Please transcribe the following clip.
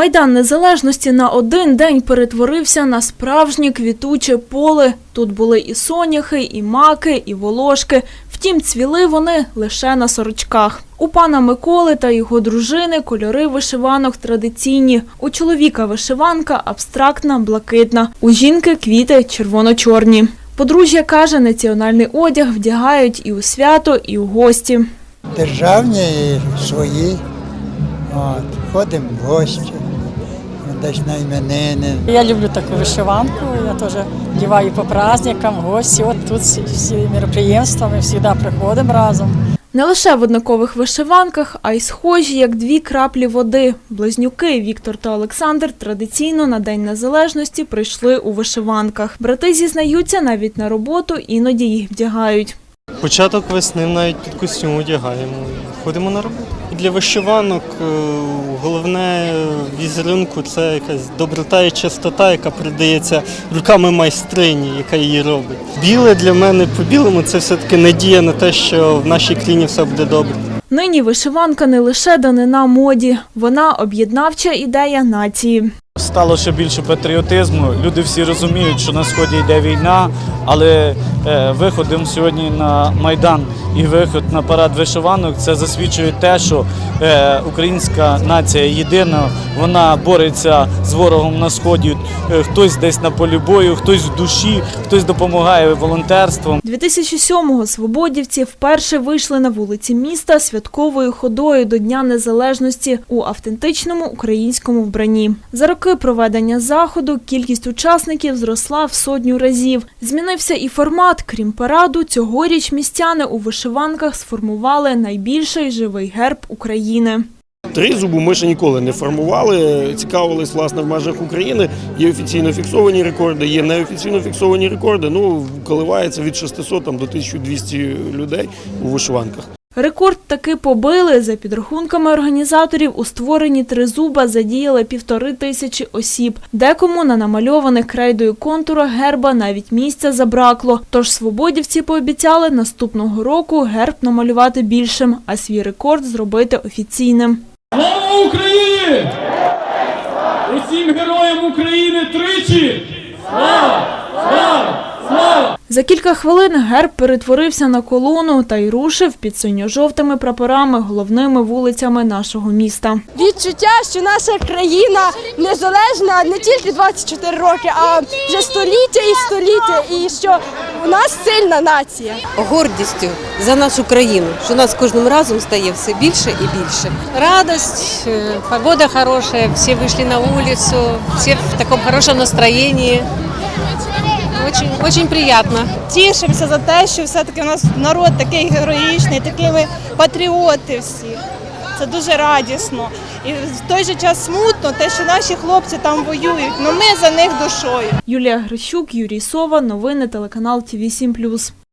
Майдан Незалежності на один день перетворився на справжнє квітуче поле. Тут були і соняхи, і маки, і волошки. Втім, цвіли вони лише на сорочках. У пана Миколи та його дружини кольори вишиванок традиційні. У чоловіка вишиванка абстрактна, блакитна. У жінки квіти червоно-чорні. Подружжя каже, національний одяг вдягають і у свято, і у гості. державні і свої. От, ходимо в гості, десь на іменини. Я люблю таку вишиванку, я теж вдіваю по праздникам, гості. От тут всі, всі мероприємства, ми завжди приходимо разом. Не лише в однакових вишиванках, а й схожі, як дві краплі води. Близнюки Віктор та Олександр традиційно на День Незалежності прийшли у вишиванках. Брати зізнаються, навіть на роботу іноді їх вдягають. Початок весни навіть під костюм одягаємо. Ходимо на роботу. Для вишиванок е, головне візерунку це якась доброта і чистота, яка передається руками майстрині, яка її робить. Біле для мене по білому це все-таки надія на те, що в нашій країні все буде добре. Нині вишиванка не лише данина моді, вона об'єднавча ідея нації. Стало ще більше патріотизму. Люди всі розуміють, що на сході йде війна, але е, виходом сьогодні на майдан і виход на парад вишиванок це засвідчує те, що е, українська нація єдина, вона бореться з ворогом на сході. Е, хтось десь на полі бою, хтось в душі, хтось допомагає волонтерством. 2007-го свободівці вперше вийшли на вулиці міста святковою ходою до Дня Незалежності у автентичному українському вбранні. За роки проведення заходу кількість учасників зросла в сотню разів. Змінився і формат. Крім параду, цьогоріч містяни у вишиванках сформували найбільший живий герб України. Тризубу ми ще ніколи не формували. Цікавились власне в межах України. Є офіційно фіксовані рекорди, є неофіційно фіксовані рекорди. Ну коливається від 600 там, до 1200 людей у вишиванках. Рекорд таки побили. За підрахунками організаторів, у створенні тризуба задіяли півтори тисячі осіб. Декому на намальованих крейдою контура герба навіть місця забракло. Тож свободівці пообіцяли наступного року герб намалювати більшим, а свій рекорд зробити офіційним. Слава Україні! Усім героям України тричі! Слава! Слава! За кілька хвилин герб перетворився на колону та й рушив під синьо-жовтими прапорами головними вулицями нашого міста. відчуття, що наша країна незалежна не тільки 24 роки, а вже століття і століття, і що у нас сильна нація. гордістю за нашу країну, що нас кожним разом стає все більше і більше. Радость, э, погода хорошая, все вышли на улицу, все в таком хорошем настроении. Очень, очень приятно. Тішимося за те, що все-таки у нас народ такий героїчний, такий ми патріоти всі. Це дуже радісно. І в той же час смутно, те, що наші хлопці там воюють, але ми за них душою. Юлія Грищук, Юрій Сова, новини телеканал ТВ 7+.